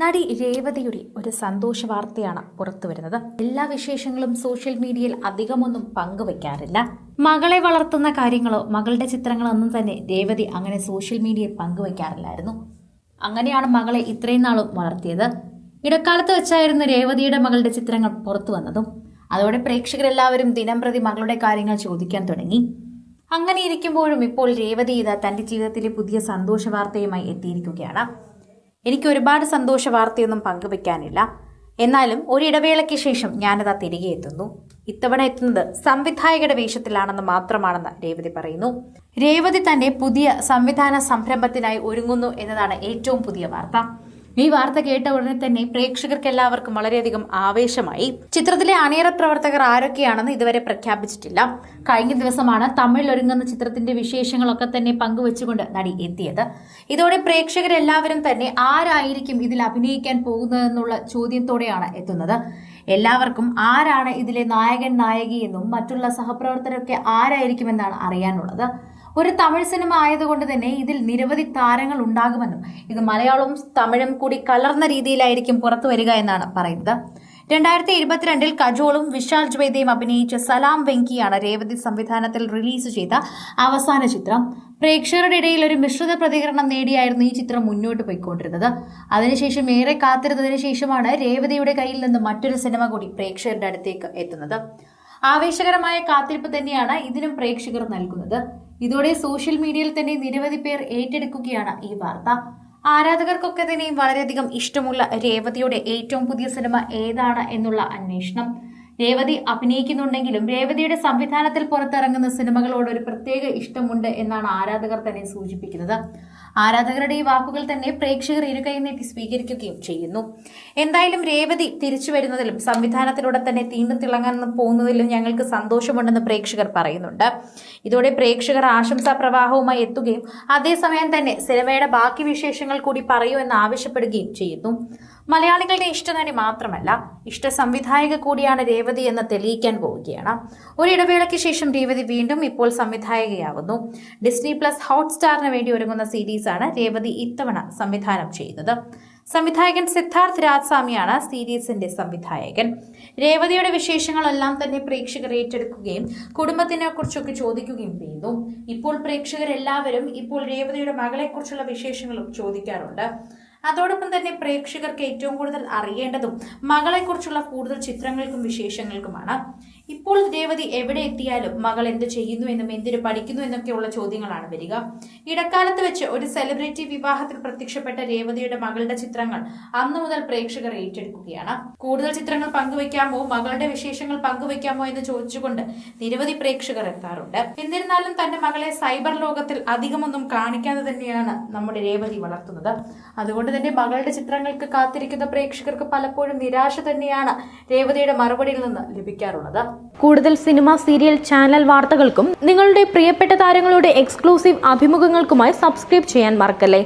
നടി രേവതിയുടെ ഒരു സന്തോഷ വാർത്തയാണ് പുറത്തു വരുന്നത്. എല്ലാ വിശേഷങ്ങളും സോഷ്യൽ മീഡിയയിൽ അധികമൊന്നും പങ്കുവെക്കാറില്ല. മകളെ വളർത്തുന്ന കാര്യങ്ങളോ മകളുടെ ചിത്രങ്ങളോ ഒന്നും തന്നെ രേവതി അങ്ങനെ സോഷ്യൽ മീഡിയയിൽ പങ്കുവെക്കാറില്ലായിരുന്നു. അങ്ങനെയാണ് മകളെ ഇത്രയും നാളും വളർത്തിയത്. ഇടക്കാലത്ത് വെച്ചായിരുന്നു രേവതിയുടെ മകളുടെ ചിത്രങ്ങൾ പുറത്തു വന്നതും. അതോടെ പ്രേക്ഷകരെല്ലാവരും ദിനംപ്രതി മകളുടെ കാര്യങ്ങൾ ചോദിക്കാൻ തുടങ്ങി. അങ്ങനെ ഇരിക്കുമ്പോഴും ഇപ്പോൾ രേവതി ഇതാ തന്റെ ജീവിതത്തിലെ പുതിയ സന്തോഷ വാർത്തയുമായി എത്തിയിരിക്കുകയാണ്. എനിക്ക് ഒരുപാട് സന്തോഷ വാർത്തയൊന്നും പങ്കുവെക്കാനില്ല. എന്നാലും ഒരിടവേളയ്ക്ക് ശേഷം ഞാനതാ തിരികെ എത്തുന്നു. ഇത്തവണ എത്തുന്നത് സംവിധായകയുടെ വേഷത്തിലാണെന്ന് മാത്രമാണെന്ന് രേവതി പറയുന്നു. രേവതി തന്നെ പുതിയ സംവിധാന സംരംഭത്തിനായി ഒരുങ്ങുന്നു എന്നതാണ് ഏറ്റവും പുതിയ വാർത്ത. ഈ വാർത്ത കേട്ട ഉടനെ തന്നെ പ്രേക്ഷകർക്ക് എല്ലാവർക്കും വളരെയധികം ആവേശമായി. ചിത്രത്തിലെ അണിയറ പ്രവർത്തകർ ആരൊക്കെയാണെന്ന് ഇതുവരെ പ്രഖ്യാപിച്ചിട്ടില്ല. കഴിഞ്ഞ ദിവസമാണ് തമിഴ് ഒരുങ്ങുന്ന ചിത്രത്തിന്റെ വിശേഷങ്ങളൊക്കെ തന്നെ പങ്കുവെച്ചുകൊണ്ട് നടി എത്തിയത്. ഇതോടെ പ്രേക്ഷകരെല്ലാവരും തന്നെ ആരായിരിക്കും ഇതിൽ അഭിനയിക്കാൻ പോകുന്നതെന്നുള്ള ചോദ്യത്തോടെയാണ് എത്തുന്നത്. എല്ലാവർക്കും ആരാണ് ഇതിലെ നായകൻ നായിക എന്നും മറ്റുള്ള സഹപ്രവർത്തകരൊക്കെ ആരായിരിക്കുമെന്നാണ് അറിയാനുള്ളത്. ഒരു തമിഴ് സിനിമ ആയതുകൊണ്ട് തന്നെ ഇതിൽ നിരവധി താരങ്ങൾ ഉണ്ടാകുമെന്നും ഇത് മലയാളവും തമിഴും കൂടി കലർന്ന രീതിയിലായിരിക്കും പുറത്തു വരിക എന്നാണ് പറയുന്നത്. രണ്ടായിരത്തി ഇരുപത്തിരണ്ടിൽ കജോളും വിശാൽ ജ്വേദയും അഭിനയിച്ച സലാം വെങ്കിയാണ് രേവതി സംവിധാനത്തിൽ റിലീസ് ചെയ്ത അവസാന ചിത്രം. പ്രേക്ഷകരുടെ ഇടയിൽ ഒരു മിശ്രിത പ്രതികരണം നേടിയായിരുന്നു ഈ ചിത്രം മുന്നോട്ട് പോയിക്കൊണ്ടിരുന്നത്. അതിനുശേഷം ഏറെ കാത്തിരുന്നതിന് ശേഷമാണ് രേവതിയുടെ കയ്യിൽ നിന്ന് മറ്റൊരു സിനിമ കൂടി പ്രേക്ഷകരുടെ അടുത്തേക്ക് എത്തുന്നത്. ആവേശകരമായ കാത്തിരിപ്പ് തന്നെയാണ് ഇതിനും പ്രേക്ഷകർ നൽകുന്നത്. ഇതോടെ സോഷ്യൽ മീഡിയയിൽ തന്നെ നിരവധി പേർ ഏറ്റെടുക്കുകയാണ് ഈ വാർത്ത. ആരാധകർക്കൊക്കെ തന്നെയും വളരെയധികം ഇഷ്ടമുള്ള രേവതിയുടെ ഏറ്റവും പുതിയ സിനിമ ഏതാണ് എന്നുള്ള അന്വേഷണം. രേവതി അഭിനയിക്കുന്നുണ്ടെങ്കിലും രേവതിയുടെ സംവിധാനത്തിൽ പുറത്തിറങ്ങുന്ന സിനിമകളോട് ഒരു പ്രത്യേക ഇഷ്ടമുണ്ട് എന്നാണ് ആരാധകർ തന്നെ സൂചിപ്പിക്കുന്നത്. ആരാധകരുടെ ഈ വാക്കുകൾ തന്നെ പ്രേക്ഷകർ ഇരുകൈ നീട്ടി സ്വീകരിക്കുകയും ചെയ്യുന്നു. എന്തായാലും രേവതി തിരിച്ചു വരുന്നതിലും സംവിധാനത്തിലൂടെ തന്നെ തീണ്ടു തിളങ്ങാൻ പോകുന്നതിലും ഞങ്ങൾക്ക് സന്തോഷമുണ്ടെന്ന് പ്രേക്ഷകർ പറയുന്നുണ്ട്. ഇതോടെ പ്രേക്ഷകർ ആശംസാ പ്രവാഹവുമായി എത്തുകയും അതേസമയം തന്നെ സിനിമയുടെ ബാക്കി വിശേഷങ്ങൾ കൂടി പറയൂ എന്ന് ആവശ്യപ്പെടുകയും ചെയ്യുന്നു. മലയാളികളുടെ ഇഷ്ടനടി മാത്രമല്ല ഇഷ്ട സംവിധായക കൂടിയാണ് രേവതി എന്ന് തെളിയിക്കാൻ പോവുകയാണ്. ഒരിടവേളയ്ക്ക് ശേഷം രേവതി വീണ്ടും ഇപ്പോൾ സംവിധായകയാവുന്നു. ഡിസ്നി പ്ലസ് ഹോട്ട്സ്റ്റാറിന് വേണ്ടി ഒരുങ്ങുന്ന സീരീസാണ് രേവതി ഇത്തവണ സംവിധാനം ചെയ്യുന്നത്. സംവിധായകൻ സിദ്ധാർത്ഥ് രാജ്സ്വാമിയാണ് സീരീസിന്റെ സംവിധായകൻ. രേവതിയുടെ വിശേഷങ്ങളെല്ലാം തന്നെ പ്രേക്ഷകർ ഏറ്റെടുക്കുകയും കുടുംബത്തിനെ കുറിച്ചൊക്കെ ചോദിക്കുകയും ചെയ്യുന്നു. ഇപ്പോൾ പ്രേക്ഷകരെല്ലാവരും ഇപ്പോൾ രേവതിയുടെ മകളെക്കുറിച്ചുള്ള വിശേഷങ്ങളും ചോദിക്കാറുണ്ട്. അതോടൊപ്പം തന്നെ പ്രേക്ഷകർക്ക് ഏറ്റവും കൂടുതൽ അറിയേണ്ടതും മകളെക്കുറിച്ചുള്ള കൂടുതൽ ചിത്രങ്ങൾക്കും വിശേഷങ്ങൾക്കുമാണ്. ഇപ്പോൾ രേവതി എവിടെ എത്തിയാലും മകൾ എന്ത് ചെയ്യുന്നു എന്നും എന്തിനു പഠിക്കുന്നു എന്നൊക്കെയുള്ള ചോദ്യങ്ങളാണ് വരിക. ഇടക്കാലത്ത് വെച്ച് ഒരു സെലിബ്രിറ്റി വിവാഹത്തിൽ പ്രത്യക്ഷപ്പെട്ട രേവതിയുടെ മകളുടെ ചിത്രങ്ങൾ അന്നു മുതൽ പ്രേക്ഷകർ ഏറ്റെടുക്കുകയാണ്. കൂടുതൽ ചിത്രങ്ങൾ പങ്കുവെക്കാമോ മകളുടെ വിശേഷങ്ങൾ പങ്കുവെക്കാമോ എന്ന് ചോദിച്ചുകൊണ്ട് നിരവധി പ്രേക്ഷകർ എത്താറുണ്ട്. എന്നിരുന്നാലും തന്റെ മകളെ സൈബർ ലോകത്തിൽ അധികമൊന്നും കാണിക്കാതെ തന്നെയാണ് നമ്മുടെ രേവതി വളർത്തുന്നത്. അതുകൊണ്ട് തന്നെ മകളുടെ ചിത്രങ്ങൾക്ക് കാത്തിരിക്കുന്ന പ്രേക്ഷകർക്ക് പലപ്പോഴും നിരാശ തന്നെയാണ് രേവതിയുടെ മറുപടിയിൽ നിന്ന് ലഭിക്കാറുള്ളത്. കൂടുതൽ സിനിമ സീരിയൽ ചാനൽ വാർത്തകൾക്കും നിങ്ങളുടെ പ്രിയപ്പെട്ട താരങ്ങളുടെ എക്സ്ക്ലൂസീവ് അഭിമുഖങ്ങൾക്കുമായി സബ്സ്ക്രൈബ് ചെയ്യാൻ മറക്കല്ലേ?